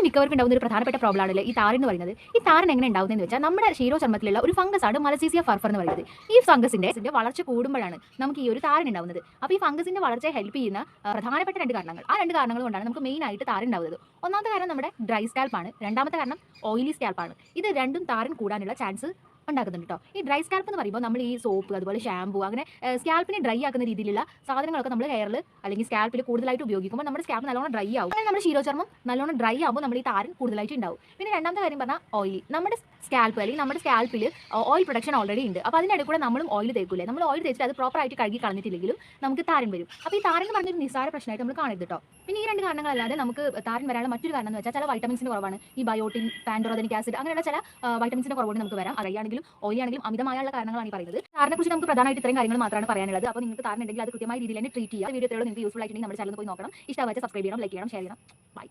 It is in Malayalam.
നമ്മളിൽ മിക്കവർക്കും ഉണ്ടാകുന്ന ഒരു പ്രധാനപ്പെട്ട പ്രോബ്ലം ആണല്ലോ ഈ താരൻ എന്ന് പറയുന്നത്? ഈ താരൻ എങ്ങനെ ഉണ്ടാകുന്നതെന്ന് വെച്ചാൽ നമ്മുടെ ശീരോ ചർമ്മത്തിലുള്ള ഒരു ഫംഗസ് ആണ് മലസീസിയ ഫർഫർ എന്ന് പറയുന്നത്. ഈ ഫംഗസിന്റെ വളർച്ച കൂടുമ്പോഴാണ് നമുക്ക് ഈ ഒരു താരൻ ഉണ്ടാവുന്നത്. അപ്പോൾ ഈ ഫംഗസിന്റെ വളർച്ചയെ ഹെൽപ്പ് ചെയ്യുന്ന പ്രധാനപ്പെട്ട രണ്ട് കാരണങ്ങൾ. ആ രണ്ട് കാരണങ്ങൾ കൊണ്ടാണ് നമുക്ക് മെയിൻ ആയിട്ട് താരൻ ഉണ്ടാവുന്നത്. ഒന്നാമത്തെ കാരണം നമ്മുടെ ഡ്രൈ സ്കാൽപ്പാണ് രണ്ടാമത്തെ കാരണം ഓയിലി സ്കാൽപ്പാണ് ഇത് രണ്ടും താരൻ കൂടാനുള്ള ചാൻസ് ഉണ്ടാക്കുന്നുണ്ട് കേട്ടോ ഈ ഡ്രൈ സ്കാൽപ്പ് എന്ന് പറയുമ്പോൾ നമ്മൾ ഈ സോപ്പ് അതുപോലെ ഷാമ്പു അങ്ങനെ സ്കാൽപ്പിനെ ഡ്രൈ ആക്കുന്ന രീതിയിലുള്ള സാധനങ്ങളൊക്കെ നമ്മൾ ഹെയറിൽ അല്ലെങ്കിൽ സ്കാൽപ്പിൽ കൂടുതലായിട്ട് ഉപയോഗിക്കുമ്പോൾ നമ്മുടെ സ്കാൽപ്പ് നല്ലോണം ഡ്രൈ ആവും. അങ്ങനെ നമ്മുടെ ശീരോചർമ്മം നല്ലോണം ഡ്രൈ ആകുമ്പോൾ നമ്മൾ ഈ താരൻ കൂടുതലായിട്ട് ഉണ്ടാവും. പിന്നെ രണ്ടാമത്തെ കാര്യം പറഞ്ഞാൽ ഓയിലി നമ്മുടെ സ്കാൽപ്പ് അല്ലെങ്കിൽ നമ്മുടെ സ്കാൽപ്പിൽ ഓയിൽ പ്രൊഡക്ഷൻ ഓൾറെഡി ഉണ്ട്. അപ്പോൾ അതിന്റെ ഇടയിൽ കൂടെ നമ്മളും ഓയിൽ തേക്കില്ലേ? നമ്മൾ ഓയിൽ തേച്ചിട്ട് അത് പ്രോപ്പറായിട്ട് കഴുകി കളഞ്ഞിട്ടില്ലെങ്കിലും നമുക്ക് താരൻ വരും. അപ്പോൾ ഈ താരൻ എന്ന് പറഞ്ഞൊരു നിസ്സാര പ്രശ്നമായിട്ട് നമ്മൾ കാണരുത് കേട്ടോ പിന്നെ ഈ രണ്ട് കാരണങ്ങളല്ലാതെ നമുക്ക് താരൻ വരാനുള്ള മറ്റൊരു കാരണം എന്ന് വെച്ചാൽ ചില വൈറ്റമിൻസിന് കുറവാണ്. ഈ ബയോട്ടിൻ പാൻഡോറോദനിക് ആസിഡ് അങ്ങനെയുള്ള ചില വൈറ്റമിൻസിന്റെ കുറവുകൊണ്ട് നമുക്ക് വരാം. അറിയാണെങ്കിലും ഓയിൽ ആണെങ്കിലും അമിതമായുള്ള കാരണങ്ങളാണ് ഈ പറയുന്നത്. താരനെ കുറിച്ച് നമുക്ക് പ്രധാനമായിട്ട് ഇത്രയും കാര്യങ്ങൾ മാത്രമാണ് പറയാനുള്ളത്. അപ്പോൾ നിങ്ങൾക്ക് താരൻ ഉണ്ടെങ്കിൽ അത് കൃത്യമായ രീതിയിൽ തന്നെ ട്രീറ്റ് ചെയ്യുക. വീഡിയോ നിങ്ങൾക്ക് യൂസ്ഫുൾ ആയിട്ടുണ്ടെങ്കിൽ നമ്മുടെ ചാനൽ പോയി നോക്കണം. ഇഷ്ടമായിട്ട് സബ്സ്ക്രൈബ് ചെയ്യണം ലൈക്ക് ചെയ്യണം ഷെയർ ചെയ്യണം. ബൈ